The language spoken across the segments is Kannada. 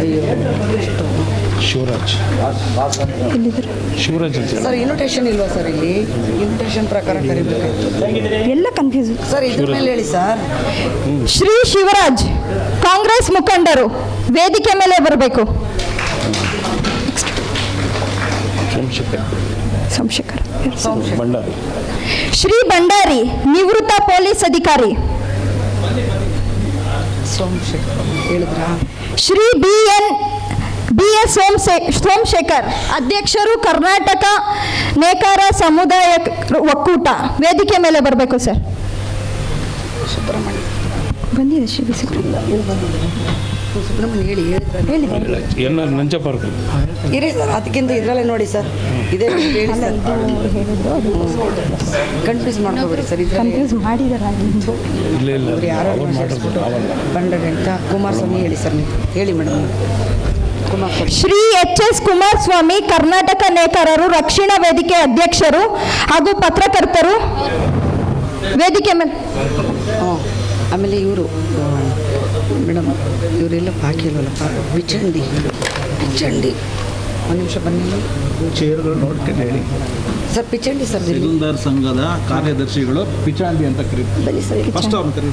ಅಯ್ಯೋ ಶಿವರಾಜ್ ಶಿವರಾಜ್ ಅಂತ ಹೇಳಿ. ಸರ್ ಇನ್ವಿಟೇಷನ್ ಇಲ್ವಾ ಸರ್ ಇಲ್ಲಿ? ಇನ್ವಿಟೇಷನ್ ಪ್ರಕಾರ ಕರಿಬೇಕಾಯ್ತು. ಎಲ್ಲ ಕನ್ಫ್ಯೂಸ್ ಸರ್ ಇದ್ರ ಮೇಲೆ ಹೇಳಿ ಸರ್. ಶ್ರೀ ಶಿವರಾಜ್ ಕಾಂಗ್ರೆಸ್ ಮುಖಂಡರು ವೇದಿಕೆ ಮೇಲೆ ಬರಬೇಕು. ಸೋಮಶೇಖರ್. ಸೋಮಶೇಖರ್. ಭಂಡಾರಿ. ಶ್ರೀ ಭಂಡಾರಿ ನಿವೃತ್ತ ಪೊಲೀಸ್ ಅಧಿಕಾರಿ. Somashekar ಹೇಳಿದ್ರಾ Shri B N B S ಸೋಮಶೇ Somashekar ಅಧ್ಯಕ್ಷರು ಕರ್ನಾಟಕ ನೇಕಾರ ಸಮುದಾಯ ಒಕ್ಕೂಟ. ವೇದಿಕೆ ಮೇಲೆ ಬರಬೇಕು ಸರ್. ಸುಬ್ರಹ್ಮಣ್ಯ ಬಂದಿದೆ ಶ್ರೀ ಸುಬ್ರಹ್ಮಣ್ಯ ಹೇಳಿ ಹೇಳಿ ಎನ್ ಆರ್ ನಂಜಪ್ಪಾರ್ಕು ಇರಿ ಸರ್ ಅದಕ್ಕಿಂತ ಇದರಲ್ಲೇ ನೋಡಿ ಸರ್. ಇದೇ ಕನ್ಫ್ಯೂಸ್ ಮಾಡ್ಕೋಬೇಡಿ ಸರ್ ಕನ್ಫ್ಯೂಸ್ ಮಾಡಿದಾರೆ ಇಲ್ಲ ಇಲ್ಲ. ಅವ್ರು ಯಾರು ಬಂಡರೆ ಅಂತ ಕುಮಾರಸ್ವಾಮಿ ಹೇಳಿ ಸರ್ ನೀವು. ಹೇಳಿ madam Shri H S Kumaraswamy Karnataka ನೇಕಾರರು ರಕ್ಷಣಾ ವೇದಿಕೆ ಅಧ್ಯಕ್ಷರು ಹಾಗೂ ಪತ್ರಕರ್ತರು. ವೇದಿಕೆ ಮೇಲೆ ಹ್ಞೂ. ಆಮೇಲೆ ಇವರು ಮೇಡಮ್ ಇವರೆಲ್ಲ ಬಾಕಿ ಇಲ್ವಲ್ಲಪ್ಪ ಬಿಚಂಡಿ ಬಿಚಂಡಿ ಒಂದು ನಿಮಿಷ ಬನ್ನಿ. ಚೇರ್ಗಳು ನೋಡ್ಕೊಂಡು ಹೇಳಿ. Sir Pichandi sir. ಸಿಗುಂದರ್ ಸಂಘದ ಕಾರ್ಯದರ್ಶಿಗಳು ಪಿಚಾಂಡಿ ಅಂತ ಕರೀತಾರೆ. ಫಸ್ಟ್ ಅವ್ರನ್ನ ಕರೀ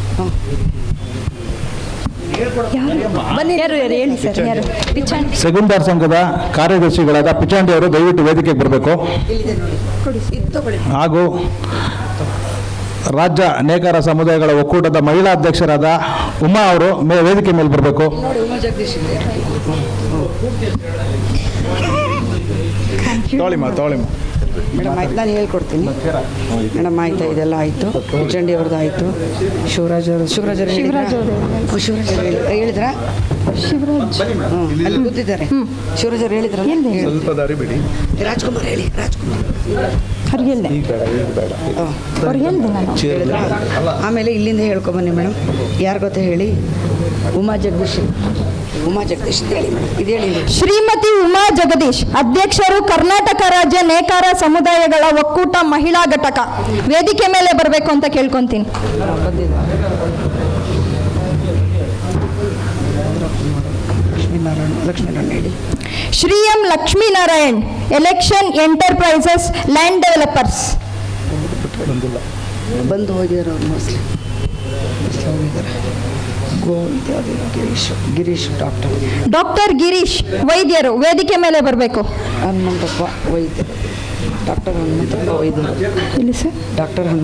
ಯಾರು? ಯಾರು ಹೇಳಿ ಸರ್ ಯಾರು? ಪಿಚಾಂಡಿ. ಸೆಗುಂದಾರ್ ಸಂಘದ ಕಾರ್ಯದರ್ಶಿಗಳಾದ ಪಿಚಾಂಡಿ ಅವರು ದಯವಿಟ್ಟು ವೇದಿಕೆಗೆ ಬರಬೇಕು. ಹಾಗೂ ರಾಜ್ಯ ನೇಕಾರ ಸಮುದಾಯಗಳ ಒಕ್ಕೂಟದ ಮಹಿಳಾ ಅಧ್ಯಕ್ಷರಾದ ಉಮಾ ಅವರು ವೇದಿಕೆ ಮೇಲೆ ಬರಬೇಕು. ನೋಡಿ ಉಮಾ ಜಗದೀಶ್ ಇದೆ ತೋಳಿಮ ತೋಳಿಮ ಮೇಡಮ್ ಆಯ್ತು ನಾನು ಹೇಳ್ಕೊಡ್ತೀನಿ. ಮೇಡಮ್ ಆಯ್ತಾ ಇದೆಲ್ಲ ಆಯಿತು. ಚಂಡಿ ಅವ್ರದ್ದು ಆಯಿತು. ಶಿವರಾಜ್ ಅವರು ಶಿವರಾಜ್ ಅವರು ಶಿವರಾಜ್ ಅವರು ಶಿವರಾಜ್ ಅವರು ಹೇಳಿದ್ರಾ? ಶಿವರಾಜ್. ಹ್ಞೂ ಅಲ್ಲಿ ಕೂತಿದ್ದಾರೆ. ಶಿವರಾಜ್ ಅವರು ಹೇಳಿದ್ರ ಹೇಳಿ. ಸ್ವಲ್ಪ ದಾರಿ ಬಿಡಿ ರಾಜ್ಕುಮಾರ್ ಹೇಳಿ ರಾಜ್ಕುಮಾರ್. ಅವ್ರಿಗೆ ಹೇಳ್ದೆ ಹ್ಞೂ ಅವ್ರಿಗೆ ಹೇಳ್ದೆ ನಾನು? ಹೇಳಿದ್ರಾ? ಆಮೇಲೆ ಇಲ್ಲಿಂದ ಹೇಳ್ಕೊಬನ್ನಿ ಮೇಡಮ್. ಯಾರು ಗೊತ್ತಾ ಹೇಳಿ? ಉಮಾ ಜಗದೀಶ್. ಉಮಾ ಜಗದೀಶ್. ಶ್ರೀಮತಿ ಉಮಾ ಜಗದೀಶ್ ಅಧ್ಯಕ್ಷರು ಕರ್ನಾಟಕ ರಾಜ್ಯ ನೇಕಾರ ಸಮುದಾಯಗಳ ಒಕ್ಕೂಟ ಮಹಿಳಾ ಘಟಕ. ವೇದಿಕೆ ಮೇಲೆ ಬರಬೇಕು ಅಂತ ಕೇಳ್ಕೊಂತೀನಿ. Shri M Lakshminarayan election enterprises land developers. ಬಂದು ಹೋಗಿದ್ದಾರೆ ಗಿರೀಶ್ ಗಿರೀಶ್ ಡಾಕ್ಟರ್ ಡಾಕ್ಟರ್ ಗಿರೀಶ್ ವೈದ್ಯರು ವೇದಿಕೆ ಮೇಲೆ ಬರಬೇಕು. ಹನುಮಂತಪ್ಪ ವೈದ್ಯರು. ಡಾಕ್ಟರ್ ಹನುಮಂತಪ್ಪ ವೈದ್ಯರು. ಇಲ್ಲಿ ಸರ್? ಡಾಕ್ಟರ್ ಹನುಮಂತ